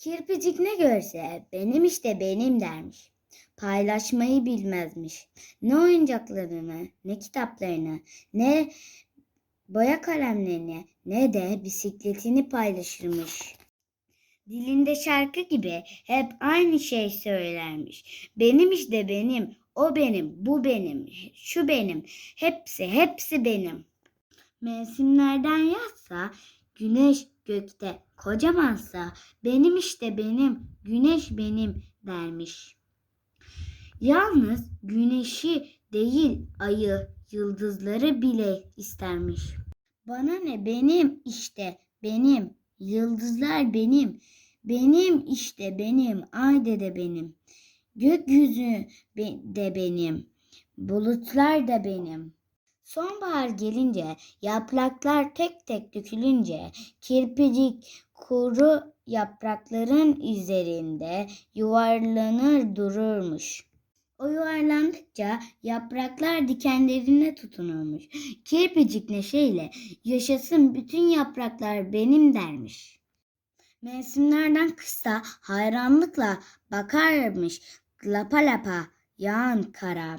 Kirpicik ne görse benim işte benim dermiş. Paylaşmayı bilmezmiş. Ne oyuncaklarını, ne kitaplarını, ne boya kalemlerini, ne de bisikletini paylaşırmış. Dilinde şarkı gibi hep aynı şey söylermiş. Benim işte benim, o benim, bu benim, şu benim, hepsi, hepsi benim. Mevsimlerden yazsa, güneş gökte kocamansa, benim işte benim, güneş benim dermiş. Yalnız güneşi değil ayı, yıldızları bile istermiş. Bana ne benim işte benim, yıldızlar benim, benim işte benim, ay de benim. Gökyüzü de benim, bulutlar da benim. Sonbahar gelince, yapraklar tek tek dökülünce, kirpicik kuru yaprakların üzerinde yuvarlanır dururmuş. O yuvarlandıkça yapraklar dikenlerine tutunurmuş. Kirpicik neşeyle yaşasın bütün yapraklar benim dermiş. Mevsimlerden kışta hayranlıkla bakarmış lapa lapa yağan kara.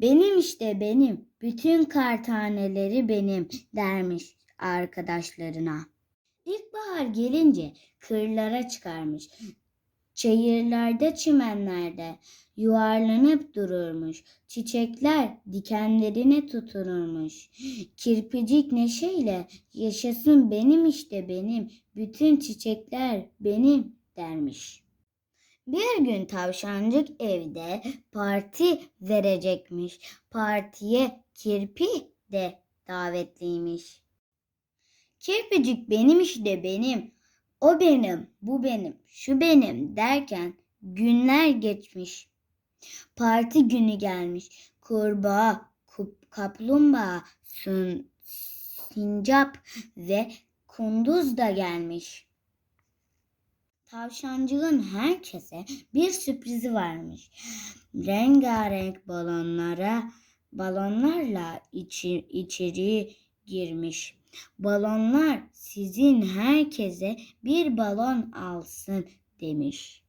Benim işte benim, bütün kar taneleri benim dermiş arkadaşlarına. İlkbahar gelince kırlara çıkarmış. Çayırlarda, çimenlerde yuvarlanıp dururmuş. Çiçekler dikenlerine tutunurmuş. Kirpicik neşeyle yaşasın benim işte benim, bütün çiçekler benim dermiş. Bir gün tavşancık evde parti verecekmiş. Partiye kirpi de davetliymiş. Kirpicik benim işte benim, o benim, bu benim, şu benim derken günler geçmiş. Parti günü gelmiş. Kurbağa, kup, kaplumbağa, sun, sincap ve kunduz da gelmiş. Tavşancığın herkese bir sürprizi varmış. Rengarenk balonlara, balonlarla içi, içeri girmiş. Balonlar sizin herkese bir balon alsın demiş.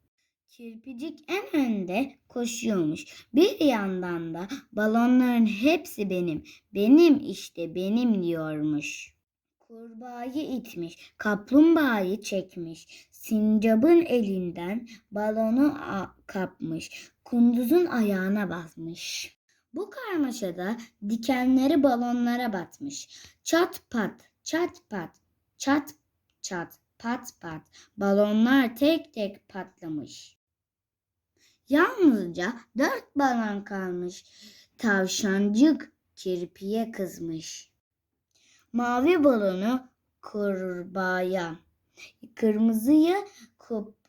Kirpicik en önde koşuyormuş. Bir yandan da balonların hepsi benim, benim işte benim diyormuş. Kurbağayı itmiş, kaplumbağayı çekmiş, sincabın elinden balonu kapmış, kunduzun ayağına basmış. Bu karmaşada dikenleri balonlara batmış. Çat pat, çat pat, çat çat, pat pat. Balonlar tek tek patlamış. Yalnızca dört balon kalmış. Tavşancık kirpiye kızmış. Mavi balonu kurbağaya, kırmızıyı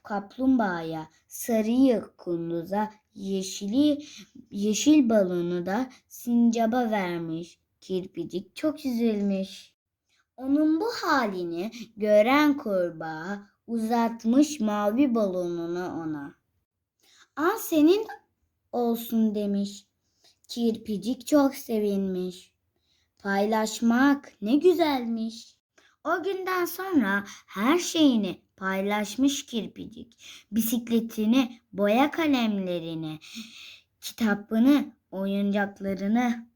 kaplumbağaya, sarıyı kunduza, yeşili yeşil balonu da sincaba vermiş. Kirpicik çok üzülmüş. Onun bu halini gören kurbağa uzatmış mavi balonunu ona. Al senin olsun demiş. Kirpicik çok sevinmiş. Paylaşmak ne güzelmiş. O günden sonra her şeyini paylaşmış kirpicik. Bisikletini, boya kalemlerini, kitabını, oyuncaklarını.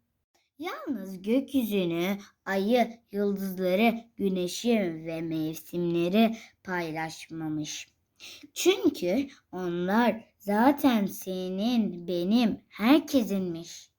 Yalnız gökyüzünü, ayı, yıldızları, güneşi ve mevsimleri paylaşmamış. Çünkü onlar zaten senin, benim, herkesinmiş.